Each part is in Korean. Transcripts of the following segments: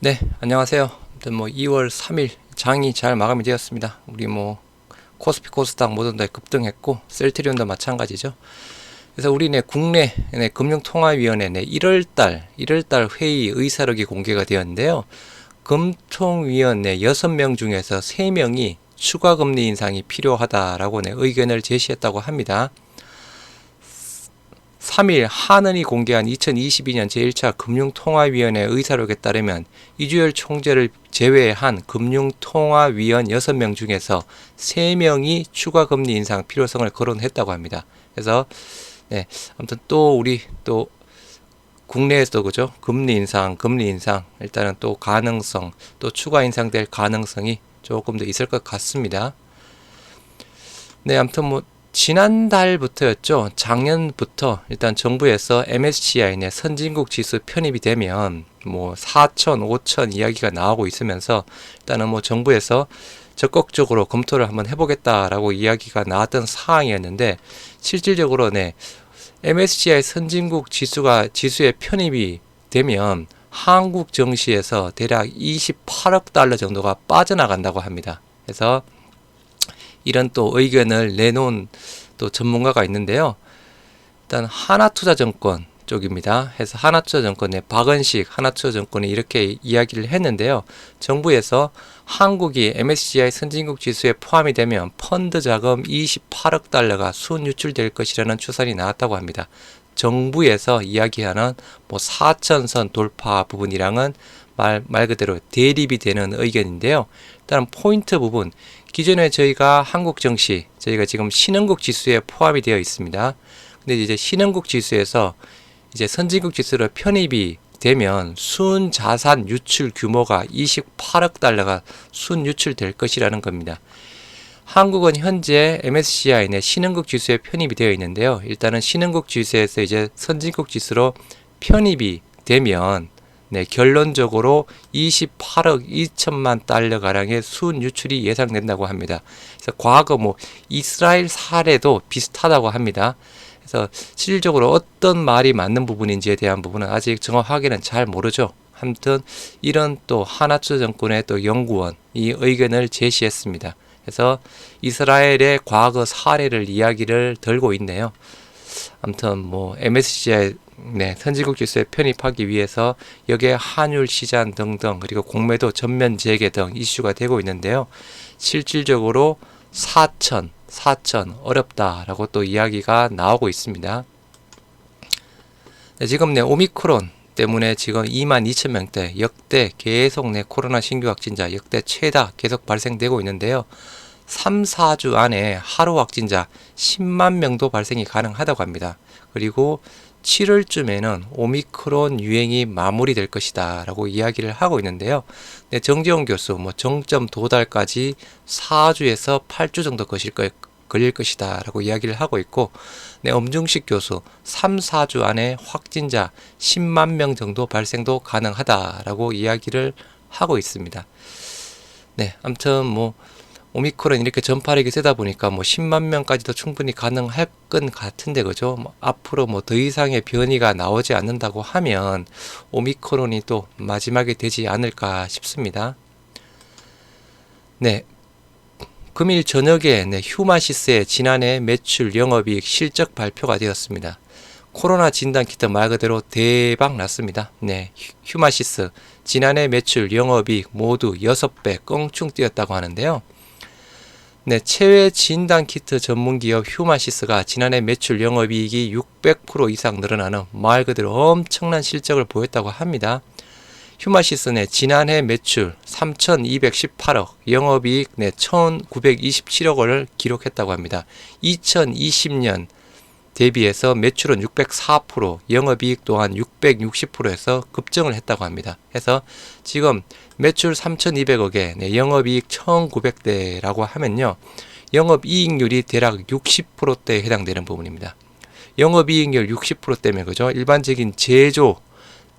네, 안녕하세요. 아무튼 뭐 2월 3일 장이 잘 마감이 되었습니다. 우리 뭐 코스피 코스닥 모두 다 급등했고 셀트리온도 마찬가지죠. 그래서 우리 네 국내 네, 금융통화위원회 네, 1월달 1월달 회의 의사록이 공개가 되었는데요. 금통위원회 6명 중에서 3명이 추가 금리 인상이 필요하다라고 네, 의견을 제시했다고 합니다. 3일 한은이 공개한 2022년 제1차 금융통화위원회 의사록에 따르면 이주열 총재를 제외한 금융통화위원 6명 중에서 3명이 추가 금리 인상 필요성을 거론했다고 합니다. 그래서 네, 아무튼 또 우리 또 국내에서도 그죠? 금리 인상, 금리 인상 일단은 또 가능성, 또 추가 인상될 가능성이 조금 더 있을 것 같습니다. 네, 아무튼 뭐 지난달부터였죠. 작년부터 일단 정부에서 MSCI 내 선진국 지수 편입이 되면 뭐 4천, 5천 이야기가 나오고 있으면서 일단은 뭐 정부에서 적극적으로 검토를 한번 해보겠다라고 이야기가 나왔던 사항이었는데 실질적으로 네 MSCI 선진국 지수가 지수에 편입이 되면 한국 정시에서 대략 28억 달러 정도가 빠져나간다고 합니다. 그래서 이런 또 의견을 내놓은 또 전문가가 있는데요. 일단 하나투자증권 쪽입니다. 해서 하나투자증권의 박은식 하나투자증권이 이렇게 이야기를 했는데요. 정부에서 한국이 MSCI 선진국 지수에 포함이 되면 펀드 자금 28억 달러가 순 유출될 것이라는 추산이 나왔다고 합니다. 정부에서 이야기하는 뭐 4천선 돌파 부분이랑은 말, 말 그대로 대립이 되는 의견인데요. 일단 포인트 부분 기존에 저희가 한국 정시 저희가 지금 신흥국 지수에 포함이 되어 있습니다. 근데 이제 신흥국 지수에서 이제 선진국 지수로 편입이 되면 순 자산 유출 규모가 28억 달러가 순 유출될 것이라는 겁니다. 한국은 현재 MSCI 내 신흥국 지수에 편입이 되어 있는데요. 일단은 신흥국 지수에서 이제 선진국 지수로 편입이 되면 네, 결론적으로 28억 2천만 달러 가량의 순 유출이 예상된다고 합니다. 그래서 과거 뭐 이스라엘 사례도 비슷하다고 합니다. 그래서 실질적으로 어떤 말이 맞는 부분인지에 대한 부분은 아직 정확하게는 잘 모르죠. 아무튼 이런 또 하나투 정권의 또 연구원 이 의견을 제시했습니다. 그래서 이스라엘의 과거 사례를 이야기를 들고 있네요. 아무튼 뭐 MSCI 네, 선진국 지수에 편입하기 위해서 여기에 환율 시장 등등 그리고 공매도 전면 재개 등 이슈가 되고 있는데요. 실질적으로 4천, 4천 어렵다라고 또 이야기가 나오고 있습니다. 네, 지금 네, 오미크론 때문에 지금 2만 2천 명대 역대 계속 내 코로나 신규 확진자 역대 최다 계속 발생되고 있는데요. 3, 4주 안에 하루 확진자 10만 명도 발생이 가능하다고 합니다. 그리고 7월쯤에는 오미크론 유행이 마무리될 것이다 라고 이야기를 하고 있는데요. 네, 정재원 교수 뭐 정점 도달까지 4주에서 8주 정도 거실 거, 걸릴 것이다 라고 이야기를 하고 있고 네, 엄중식 교수 3, 4주 안에 확진자 10만 명 정도 발생도 가능하다 라고 이야기를 하고 있습니다. 네, 아무튼 뭐 오미크론 이렇게 전파력이 세다 보니까 뭐 10만 명까지도 충분히 가능할 것 같은데 그죠? 뭐 앞으로 뭐 더 이상의 변이가 나오지 않는다고 하면 오미크론이 또 마지막에 되지 않을까 싶습니다. 네. 금일 저녁에 네, 휴마시스의 지난해 매출 영업이익 실적 발표가 되었습니다. 코로나 진단 키트 말 그대로 대박 났습니다. 네, 휴마시스 지난해 매출 영업이익 모두 6배 껑충 뛰었다고 하는데요. 네, 체외 진단 키트 전문 기업 휴마시스가 지난해 매출 영업이익이 600% 이상 늘어나는 말 그대로 엄청난 실적을 보였다고 합니다. 휴마시스는 지난해 매출 3,218억, 영업이익 내 1,927억 원을 기록했다고 합니다. 2020년 대비해서 매출은 604%, 영업이익 또한 660%에서 급증을 했다고 합니다. 해서 지금 매출 3,200억에 네, 영업이익 1,900대라고 하면요. 영업이익률이 대략 60%대에 해당되는 부분입니다. 영업이익률 60%대면 그죠? 일반적인 제조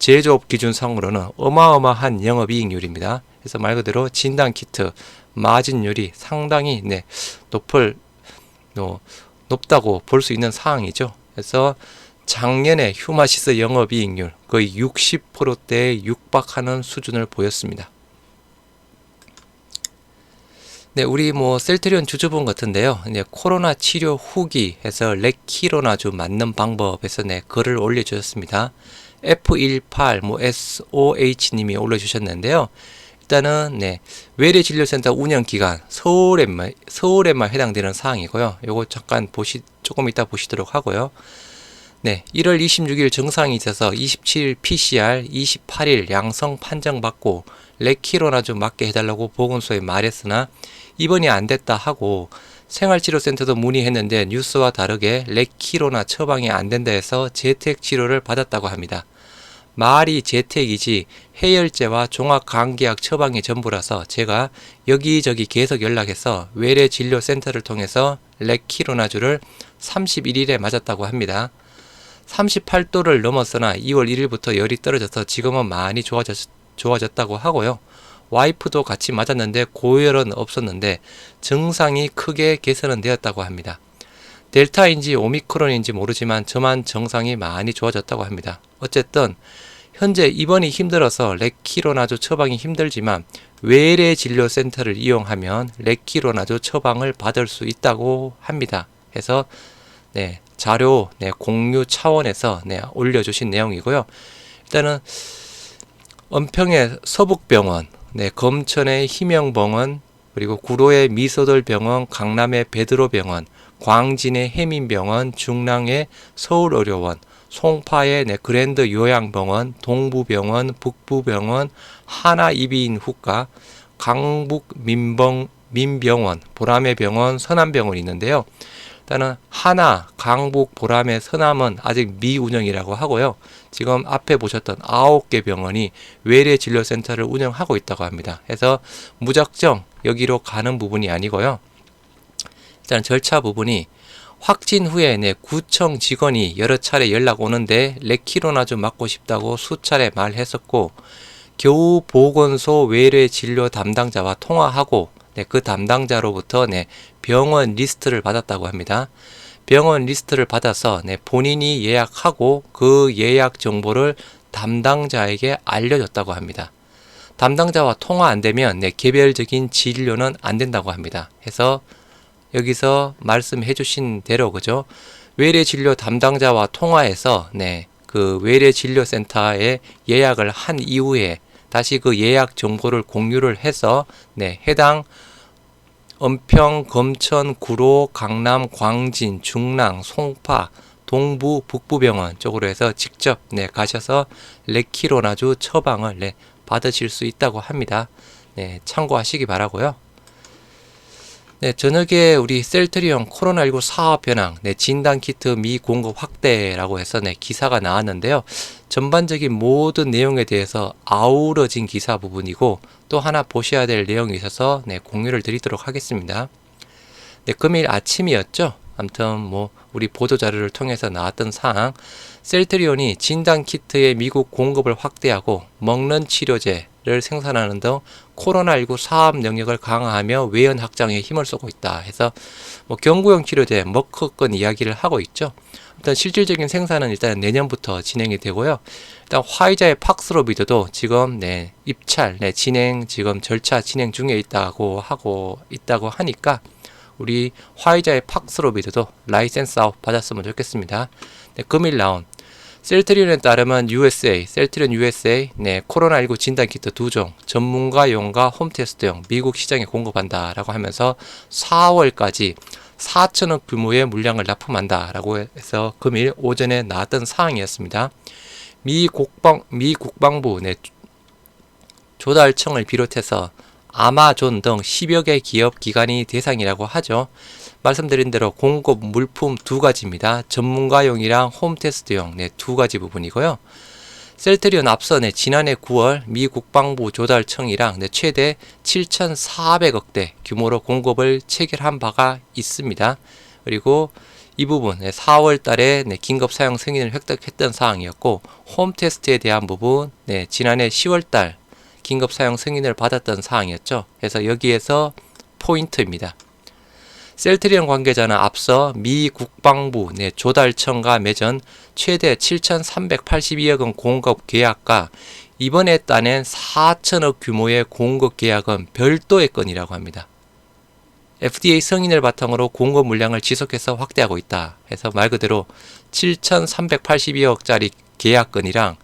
제조업 기준상으로는 어마어마한 영업이익률입니다. 그래서 말 그대로 진단 키트 마진율이 상당히 네, 높을 어, 높다고 볼 수 있는 사항이죠. 그래서 작년에 휴마시스 영업이익률 거의 60%대에 육박하는 수준을 보였습니다. 네, 우리 뭐 셀트리온 주주분 같은데요. 이제 코로나 치료 후기 해서 레키로나주 맞는 방법에서 네, 글을 올려주셨습니다. F18 뭐 SOH님이 올려주셨는데요. 일단은 네, 외래 진료센터 운영 기간 서울에만 서울에만 해당되는 사항이고요. 요거 잠깐 보시 조금 이따 보시도록 하고요. 네, 1월 26일 증상이 있어서 27일 PCR, 28일 양성 판정받고 레키로나 좀 맞게 해달라고 보건소에 말했으나 입원이 안 됐다 하고 생활치료센터도 문의했는데 뉴스와 다르게 레키로나 처방이 안 된다 해서 재택 치료를 받았다고 합니다. 말이 재택이지 해열제와 종합감기약 처방이 전부라서 제가 여기저기 계속 연락해서 외래 진료 센터를 통해서 레키로나주를 31일에 맞았다고 합니다. 38도를 넘었으나 2월 1일부터 열이 떨어져서 지금은 많이 좋아졌, 좋아졌다고 하고요. 와이프도 같이 맞았는데 고열은 없었는데 증상이 크게 개선은 되었다고 합니다. 델타인지 오미크론인지 모르지만 저만 증상이 많이 좋아졌다고 합니다. 어쨌든 현재 입원이 힘들어서 레키로나조 처방이 힘들지만 외래 진료 센터를 이용하면 레키로나조 처방을 받을 수 있다고 합니다. 해서 네, 자료 네, 공유 차원에서 네, 올려 주신 내용이고요. 일단은 은평의 서북병원, 네, 검천의 희명병원, 그리고 구로의 미소돌병원, 강남의 베드로병원, 광진의 해민병원, 중랑의 서울의료원, 송파의 네, 그랜드 요양병원, 동부병원, 북부병원, 하나이비인후과, 강북 민병, 민병원, 보람의 병원, 서남병원이 있는데요. 일단은 하나, 강북, 보람의 서남은 아직 미운영이라고 하고요. 지금 앞에 보셨던 아홉 개 병원이 외래 진료센터를 운영하고 있다고 합니다. 해서 무작정 여기로 가는 부분이 아니고요. 일단 절차 부분이 확진 후에 내 구청 직원이 여러 차례 연락 오는데 레키로나 좀 맞고 싶다고 수차례 말했었고 겨우 보건소 외래 진료 담당자와 통화하고 네, 그 담당자로부터 네, 병원 리스트를 받았다고 합니다. 병원 리스트를 받아서 네, 본인이 예약하고 그 예약 정보를 담당자에게 알려줬다고 합니다. 담당자와 통화 안 되면 네, 개별적인 진료는 안 된다고 합니다. 해서 여기서 말씀해 주신 대로 그죠? 외래 진료 담당자와 통화해서 네, 그 외래 진료 센터에 예약을 한 이후에 다시 그 예약 정보를 공유를 해서 네, 해당 은평, 검천, 구로, 강남, 광진, 중랑, 송파, 동부, 북부병원 쪽으로 해서 직접 네, 가셔서 레키로나주 처방을 네, 받으실 수 있다고 합니다. 네, 참고하시기 바라고요. 네, 저녁에 우리 셀트리온 코로나19 사업 변황, 네, 진단 키트 미 공급 확대라고 해서 네, 기사가 나왔는데요. 전반적인 모든 내용에 대해서 아우러진 기사 부분이고 또 하나 보셔야 될 내용이 있어서 네, 공유를 드리도록 하겠습니다. 네, 금일 아침이었죠. 아무튼 뭐 우리 보도 자료를 통해서 나왔던 사항, 셀트리온이 진단 키트의 미국 공급을 확대하고 먹는 치료제 를 생산하는 등 코로나19 사업 영역을 강화하며 외연 확장에 힘을 쏟고 있다 해서 뭐 경구용 치료제 머크건 이야기를 하고 있죠. 일단 실질적인 생산은 일단 내년부터 진행이 되고요. 일단 화이자의 팍스로비드도 지금 네 입찰 네 진행 지금 절차 진행 중에 있다고 하고 있다고 하니까 우리 화이자의 팍스로비드도 라이센스 아웃 받았으면 좋겠습니다. 네, 금일 나온 셀트리온에 따르면 USA, 셀트리온 USA, 네, 코로나19 진단 키트 두 종, 전문가용과 홈테스트용 미국 시장에 공급한다라고 하면서 4월까지 4천억 규모의 물량을 납품한다라고 해서 금일 오전에 나왔던 사항이었습니다. 미 국방 미 국방부 네, 조달청을 비롯해서 아마존 등 10여 개 기업 기관이 대상이라고 하죠. 말씀드린 대로 공급 물품 두 가지입니다. 전문가용이랑 홈테스트용 네, 두 가지 부분이고요. 셀트리온 앞서 네, 지난해 9월 미 국방부 조달청이랑 네, 최대 7,400억대 규모로 공급을 체결한 바가 있습니다. 그리고 이 부분 네, 4월 달에 네, 긴급 사용 승인을 획득했던 사항이었고 홈 테스트에 대한 부분 네, 지난해 10월 달 긴급 사용 승인을 받았던 사항이었죠. 그래서 여기에서 포인트입니다. 셀트리온 관계자는 앞서 미 국방부 내 조달청과 맺은 최대 7,382억 원 공급 계약과 이번에 따낸 4천억 규모의 공급 계약은 별도의 건이라고 합니다. FDA 승인을 바탕으로 공급 물량을 지속해서 확대하고 있다. 해서 말 그대로 7,382억짜리 계약건이랑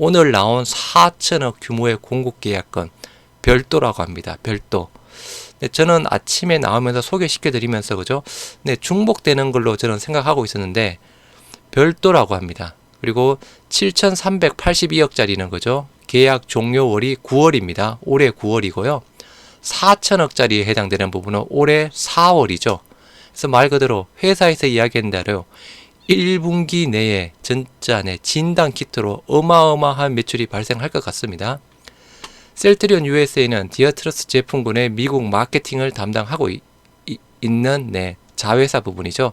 오늘 나온 4천억 규모의 공급 계약건 별도라고 합니다. 별도. 네, 저는 아침에 나오면서 소개시켜 드리면서 그죠? 네, 중복되는 걸로 저는 생각하고 있었는데 별도라고 합니다. 그리고 7,382억짜리는 그죠? 계약 종료월이 9월입니다. 올해 9월이고요. 4천억짜리에 해당되는 부분은 올해 4월이죠. 그래서 말 그대로 회사에서 이야기한 대로 1분기 내에 전자 내 진단 키트로 어마어마한 매출이 발생할 것 같습니다. 셀트리온 USA는 디어트러스 제품군의 미국 마케팅을 담당하고 이- 이- 있는 네, 자회사 부분이죠.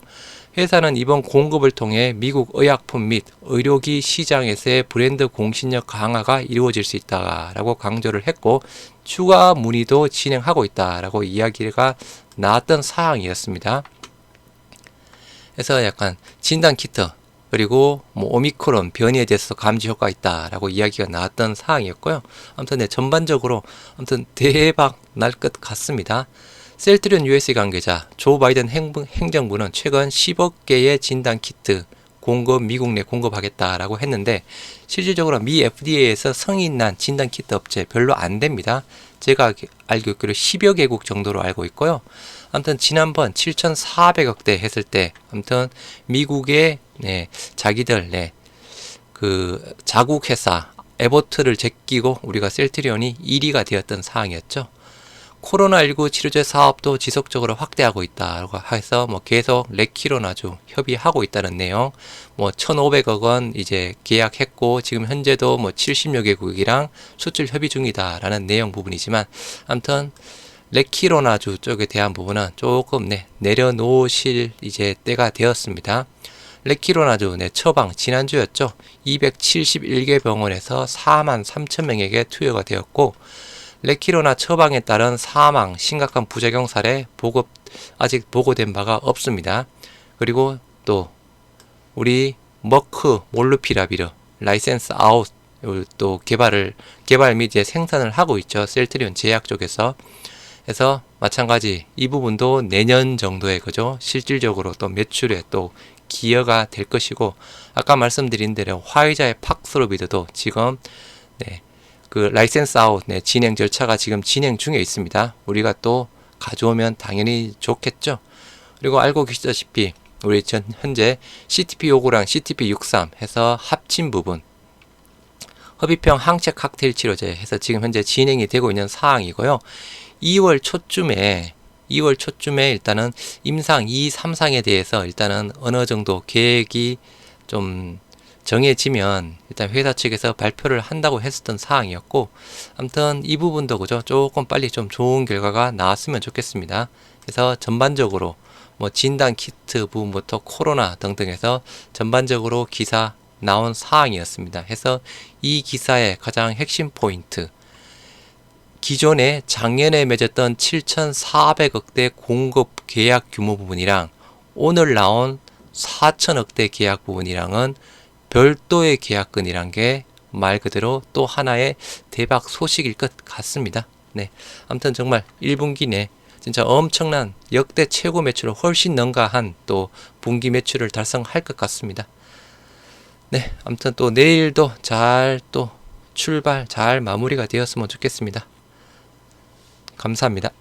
회사는 이번 공급을 통해 미국 의약품 및 의료기 시장에서의 브랜드 공신력 강화가 이루어질 수 있다라고 강조를 했고 추가 문의도 진행하고 있다라고 이야기가 나왔던 사항이었습니다. 그래서 약간 진단 키트 그리고 뭐 오미크론 변이에 대해서 감지 효과가 있다라고 이야기가 나왔던 사항이었고요. 아무튼 네, 전반적으로 아무튼 대박 날 것 같습니다. 셀트리온 USA 관계자 조 바이든 행, 행정부는 최근 10억 개의 진단 키트 공급 미국 내 공급하겠다라고 했는데 실질적으로 미 FDA에서 승인 난 진단 키트 업체 별로 안 됩니다. 제가 알고 있기로 10여 개국 정도로 알고 있고요. 아무튼 지난번 7,400억대 했을 때 아무튼 미국의 네, 자기들 네, 그 자국 회사 에버트를 제끼고 우리가 셀트리온이 1위가 되었던 상황이었죠. 코로나19 치료제 사업도 지속적으로 확대하고 있다고 해서 뭐 계속 레키로나주 협의하고 있다는 내용. 뭐 1,500억 원 이제 계약했고 지금 현재도 뭐 70여 개국이랑 수출 협의 중이다라는 내용 부분이지만 아무튼 레키로나주 쪽에 대한 부분은 조금 네, 내려놓으실 이제 때가 되었습니다. 레키로나주 네, 처방 지난주였죠. 271개 병원에서 4만 3천 명에게 투여가 되었고 레키로나 처방에 따른 사망, 심각한 부작용 사례 보급 아직 보고된 바가 없습니다. 그리고 또 우리 머크 몰루피라비르 라이센스 아웃 또 개발을 개발 및 이제 생산을 하고 있죠. 셀트리온 제약 쪽에서 그래서 마찬가지 이 부분도 내년 정도에 그죠 실질적으로 또 매출에 또 기여가 될 것이고 아까 말씀드린 대로 화이자의 팍스로비드도 지금 네, 그 라이센스 아웃 네, 진행 절차가 지금 진행 중에 있습니다. 우리가 또 가져오면 당연히 좋겠죠. 그리고 알고 계시다시피 우리 전 현재 CTP 59랑 CTP 63 해서 합친 부분 허비평 항체 칵테일 치료제 해서 지금 현재 진행이 되고 있는 사항이고요. 2월 초쯤에 2월 초쯤에 일단은 임상 2, 3상에 대해서 일단은 어느 정도 계획이 좀 정해지면 일단 회사 측에서 발표를 한다고 했었던 사항이었고 아무튼 이 부분도 그죠 조금 빨리 좀 좋은 결과가 나왔으면 좋겠습니다. 그래서 전반적으로 뭐 진단 키트 부분부터 코로나 등등해서 전반적으로 기사 나온 사항이었습니다. 해서 이 기사의 가장 핵심 포인트 기존에 작년에 맺었던 7,400억대 공급 계약 규모 부분이랑 오늘 나온 4천억대 계약 부분이랑은 별도의 계약건이란 게 말 그대로 또 하나의 대박 소식일 것 같습니다. 네. 아무튼 정말 1분기 내 진짜 엄청난 역대 최고 매출을 훨씬 능가한 또 분기 매출을 달성할 것 같습니다. 네. 아무튼 또 내일도 잘 또 출발 잘 마무리가 되었으면 좋겠습니다. 감사합니다.